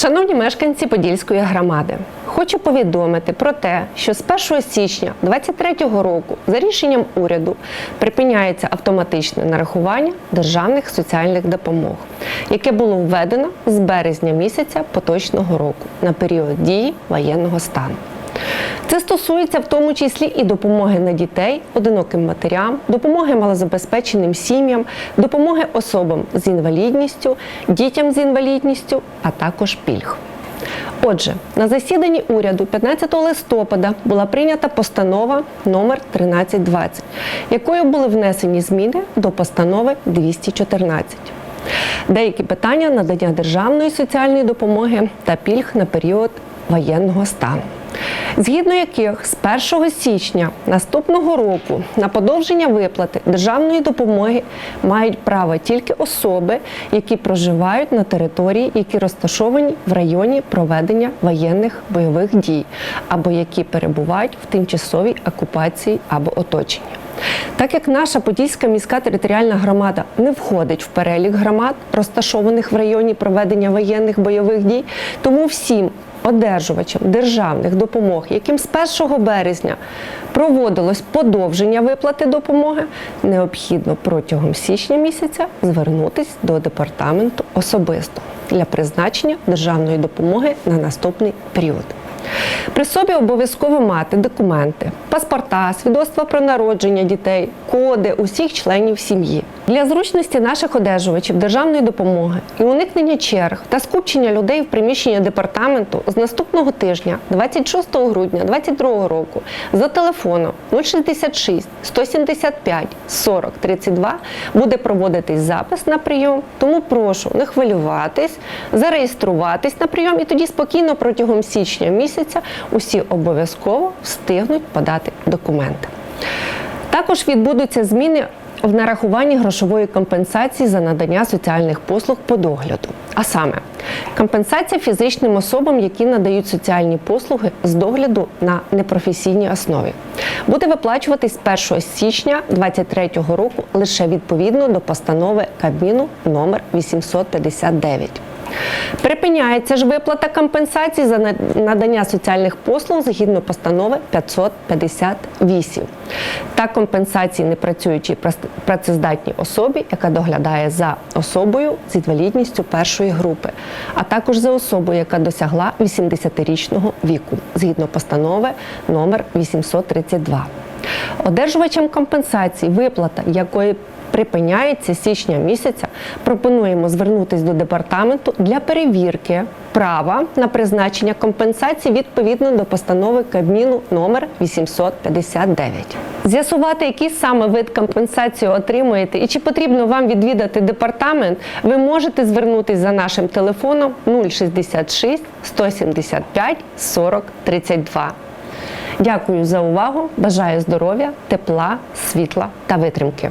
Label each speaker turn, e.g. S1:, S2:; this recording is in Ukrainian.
S1: Шановні мешканці Подільської громади, хочу повідомити про те, що з 1 січня 2023 року за рішенням уряду припиняється автоматичне нарахування державних соціальних допомог, яке було введено з березня місяця поточного року на період дії воєнного стану. Це стосується в тому числі і допомоги на дітей, одиноким матерям, допомоги малозабезпеченим сім'ям, допомоги особам з інвалідністю, дітям з інвалідністю, а також пільг. Отже, на засіданні уряду 15 листопада була прийнята постанова номер 1320, якою були внесені зміни до постанови 214. Деякі питання надання державної соціальної допомоги та пільг на період воєнного стану. Згідно яких з 1 січня наступного року на подовження виплати державної допомоги мають право тільки особи, які проживають на території, які розташовані в районі проведення воєнних бойових дій, або які перебувають в тимчасовій окупації або оточенні. Так як наша Подільська міська територіальна громада не входить в перелік громад, розташованих в районі проведення воєнних бойових дій, тому всім одержувачам державних допомог, яким з 1 березня проводилось подовження виплати допомоги, необхідно протягом січня місяця звернутися до департаменту особисто для призначення державної допомоги на наступний період. При собі обов'язково мати документи, паспорта, свідоцтва про народження дітей, коди усіх членів сім'ї. Для зручності наших одержувачів державної допомоги і уникнення черг та скупчення людей в приміщенні департаменту з наступного тижня, 26 грудня 2022 року, за телефоном 066 175 40 32 буде проводитись запис на прийом. Тому прошу не хвилюватись, зареєструватись на прийом і тоді спокійно протягом січня місяця усі обов'язково встигнуть подати документи. Також відбудуться зміни в нарахуванні грошової компенсації за надання соціальних послуг по догляду. А саме, компенсація фізичним особам, які надають соціальні послуги з догляду на непрофесійній основі, буде виплачуватись з 1 січня 2023 року лише відповідно до постанови Кабміну номер 859. Припиняється ж виплата компенсації за надання соціальних послуг згідно постанови 558 та компенсації непрацюючій працездатній особі, яка доглядає за особою з інвалідністю першої групи, а також за особою, яка досягла 80-річного віку, згідно постанови номер 832. Одержувачам компенсації, виплата якої припиняється січня місяця, пропонуємо звернутися до департаменту для перевірки права на призначення компенсації відповідно до постанови Кабміну номер 859. З'ясувати, який саме вид компенсації отримуєте і чи потрібно вам відвідати департамент, ви можете звернутися за нашим телефоном 066 175 40 32. Дякую за увагу. Бажаю здоров'я, тепла, світла та витримки.